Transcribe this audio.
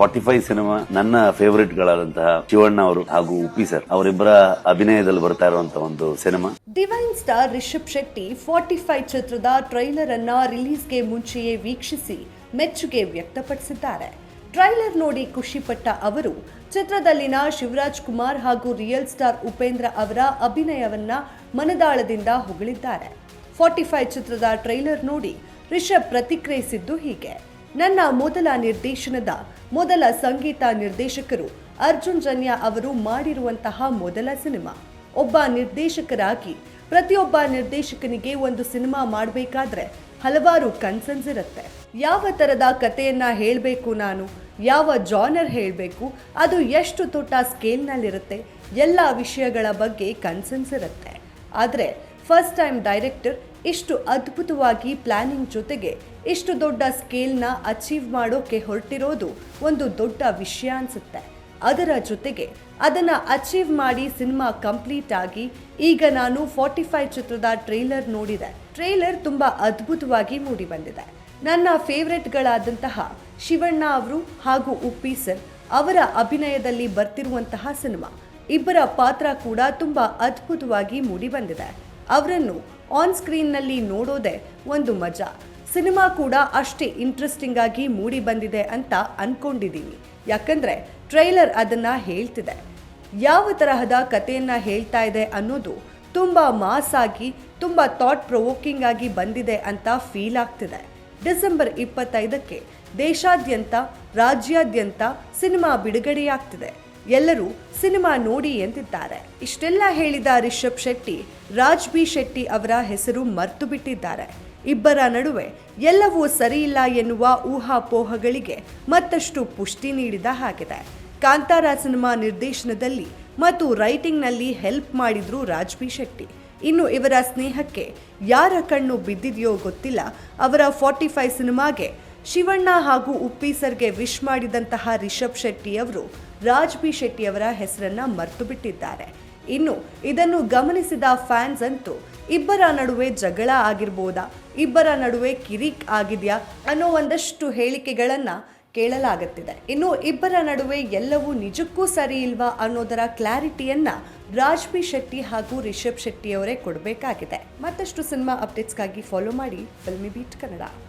Forty five cinema ನನ್ನ favourite ಗಳಾದಂತಹ ಶಿವಣ್ಣ ಅವರು ಹಾಗೂ ಉಪ್ಪಿ ಸರ್ ಅವರಿಬ್ಬರ ಅಭಿನಯದಲ್ಲಿ ಬರ್ತಾ ಇರುವಂತಹ ಒಂದು cinema. Divine star Rishab Shetty forty ಚಿತ್ರದ ಟ್ರೈಲರ್ ಅನ್ನ ರಿಲೀಸ್ಗೆ ಮುಂಚೆಯೇ ವೀಕ್ಷಿಸಿ ಮೆಚ್ಚುಗೆ ವ್ಯಕ್ತಪಡಿಸಿದ್ದಾರೆ. ಟ್ರೈಲರ್ ನೋಡಿ ಖುಷಿಪಟ್ಟ ಅವರು ಚಿತ್ರದಲ್ಲಿನ ಶಿವರಾಜ್ ಕುಮಾರ್ ಹಾಗೂ ರಿಯಲ್ ಸ್ಟಾರ್ ಉಪೇಂದ್ರ ಅವರ ಅಭಿನಯವನ್ನ ಮನದಾಳದಿಂದ ಹೊಗಳಿದ್ದಾರೆ. ಫಾರ್ಟಿ ಫೈವ್ ಚಿತ್ರದ ಟ್ರೈಲರ್ ನೋಡಿ ರಿಷಬ್ ಪ್ರತಿಕ್ರಿಯಿಸಿದ್ದು ಹೀಗೆ. ನನ್ನ ಮೊದಲ ನಿರ್ದೇಶನದ ಮೊದಲ ಸಂಗೀತ ನಿರ್ದೇಶಕರು ಅರ್ಜುನ್ ಜನ್ಯ ಅವರು ಮಾಡಿರುವಂತಹ ಮೊದಲ ಸಿನಿಮಾ. ಒಬ್ಬ ನಿರ್ದೇಶಕರಾಗಿ ಪ್ರತಿಯೊಬ್ಬ ನಿರ್ದೇಶಕನಿಗೆ ಒಂದು ಸಿನಿಮಾ ಮಾಡಬೇಕಾದ್ರೆ ಹಲವಾರು ಕನ್ಸನ್ಸ್ ಇರುತ್ತೆ. ಯಾವ ಥರದ ಕಥೆಯನ್ನ ಹೇಳಬೇಕು ನಾನು? ಯಾವ ಜಾನರ್ ಹೇಳಬೇಕು? ಅದು ಎಷ್ಟು ದೊಡ್ಡ ಸ್ಕೇಲ್ನಲ್ಲಿರುತ್ತೆ? ಎಲ್ಲ ವಿಷಯಗಳ ಬಗ್ಗೆ ಕನ್ಸನ್ಸ್ ಇರುತ್ತೆ. ಆದರೆ ಫಸ್ಟ್ ಟೈಮ್ ಡೈರೆಕ್ಟರ್ ಇಷ್ಟು ಅದ್ಭುತವಾಗಿ ಪ್ಲಾನಿಂಗ್ ಜೊತೆಗೆ ಇಷ್ಟು ದೊಡ್ಡ ಸ್ಕೇಲ್ನ ಅಚೀವ್ ಮಾಡೋಕೆ ಹೊರಟಿರೋದು ಒಂದು ದೊಡ್ಡ ವಿಷಯ ಅನ್ಸುತ್ತೆ. ಅದರ ಜೊತೆಗೆ ಅದನ್ನು ಅಚೀವ್ ಮಾಡಿ ಸಿನಿಮಾ ಕಂಪ್ಲೀಟ್ ಆಗಿ ಈಗ ನಾನು ಫಾರ್ಟಿ ಫೈವ್ ಚಿತ್ರದ ಟ್ರೇಲರ್ ನೋಡಿದೆ. ಟ್ರೇಲರ್ ತುಂಬ ಅದ್ಭುತವಾಗಿ ಮೂಡಿ ಬಂದಿದೆ. ನನ್ನ ಫೇವ್ರೆಟ್ಗಳಾದಂತಹ ಶಿವಣ್ಣ ಅವರು ಹಾಗೂ ಉಪ್ಪಿ ಸರ್ ಅವರ ಅಭಿನಯದಲ್ಲಿ ಬರ್ತಿರುವಂತಹ ಸಿನಿಮಾ. ಇಬ್ಬರ ಪಾತ್ರ ಕೂಡ ತುಂಬ ಅದ್ಭುತವಾಗಿ ಮೂಡಿ ಬಂದಿದೆ. ಅವರನ್ನು ಆನ್ ಸ್ಕ್ರೀನ್ನಲ್ಲಿ ನೋಡೋದೇ ಒಂದು ಮಜಾ. ಸಿನಿಮಾ ಕೂಡ ಅಷ್ಟೇ ಇಂಟ್ರೆಸ್ಟಿಂಗ್ ಆಗಿ ಮೂಡಿ ಬಂದಿದೆ ಅಂತ ಅನ್ಕೊಂಡಿದ್ದೀನಿ ಯಾಕಂದ್ರೆ ಟ್ರೈಲರ್ ಅದನ್ನ ಹೇಳ್ತಿದೆ. ಯಾವ ತರಹದ ಕಥೆಯನ್ನ ಹೇಳ್ತಾ ಇದೆ ಅನ್ನೋದು ತುಂಬಾ ಆಗಿ, ತುಂಬಾ ಥಾಟ್ ಪ್ರೊವೋಕಿಂಗ್ ಆಗಿ ಬಂದಿದೆ ಅಂತ ಫೀಲ್ ಆಗ್ತಿದೆ. ಡಿಸೆಂಬರ್ ಇಪ್ಪತ್ತೈದಕ್ಕೆ ದೇಶಾದ್ಯಂತ, ರಾಜ್ಯಾದ್ಯಂತ ಸಿನಿಮಾ ಬಿಡುಗಡೆಯಾಗ್ತಿದೆ. ಎಲ್ಲರೂ ಸಿನಿಮಾ ನೋಡಿ ಎಂದಿದ್ದಾರೆ. ಇಷ್ಟೆಲ್ಲ ಹೇಳಿದ ರಿಷಬ್ ಶೆಟ್ಟಿ, ರಾಜ್ ಬಿ ಶೆಟ್ಟಿ ಅವರ ಹೆಸರು ಮರ್ತು ಬಿಟ್ಟಿದ್ದಾರೆ. ಇಬ್ಬರ ನಡುವೆ ಎಲ್ಲವೂ ಸರಿಯಿಲ್ಲ ಎನ್ನುವ ಊಹಾಪೋಹಗಳಿಗೆ ಮತ್ತಷ್ಟು ಪುಷ್ಟಿ ನೀಡಿದ ಹಾಗಿದೆ. ಕಾಂತಾರ ಸಿನಿಮಾ ನಿರ್ದೇಶನದಲ್ಲಿ ಮತ್ತು ರೈಟಿಂಗ್ನಲ್ಲಿ ಹೆಲ್ಪ್ ಮಾಡಿದ್ರು ರಾಜ್ ಬಿ ಶೆಟ್ಟಿ. ಇನ್ನು ಇವರ ಸ್ನೇಹಕ್ಕೆ ಯಾರ ಕಣ್ಣು ಬಿದ್ದಿದೆಯೋ ಗೊತ್ತಿಲ್ಲ. ಅವರ ಫಾರ್ಟಿ ಫೈವ್ ಸಿನಿಮಾಗೆ ಶಿವಣ್ಣ ಹಾಗೂ ಉಪ್ಪಿ ಸರ್ಗೆ ವಿಶ್ ಮಾಡಿದಂತಹ ರಿಷಬ್ ಶೆಟ್ಟಿ ಅವರು ರಾಜ್ ಬಿ ಶೆಟ್ಟಿಯವರ ಹೆಸರನ್ನ ಮರೆತು ಬಿಟ್ಟಿದ್ದಾರೆ ಇನ್ನು ಇದನ್ನು ಗಮನಿಸಿದ ಫ್ಯಾನ್ಸ್ ಅಂತೂ, ಇಬ್ಬರ ನಡುವೆ ಜಗಳ ಆಗಿರ್ಬೋದಾ, ಇಬ್ಬರ ನಡುವೆ ಕಿರಿಕ್ ಆಗಿದೆಯಾ ಅನ್ನೋ ಒಂದಷ್ಟು ಹೇಳಿಕೆಗಳನ್ನ ಕೇಳಲಾಗುತ್ತಿದೆ. ಇನ್ನು ಇಬ್ಬರ ನಡುವೆ ಎಲ್ಲವೂ ನಿಜಕ್ಕೂ ಸರಿ ಇಲ್ವಾ ಅನ್ನೋದರ ಕ್ಲಾರಿಟಿಯನ್ನ ರಾಜ್ ಬಿ ಶೆಟ್ಟಿ ಹಾಗೂ ರಿಷಬ್ ಶೆಟ್ಟಿಯವರೇ ಕೊಡಬೇಕಾಗಿದೆ. ಮತ್ತಷ್ಟು ಸಿನಿಮಾ ಅಪ್ಡೇಟ್ಸ್ಗಾಗಿ ಫಾಲೋ ಮಾಡಿ ಫಿಲ್ಮಿ ಬೀಟ್ ಕನ್ನಡ.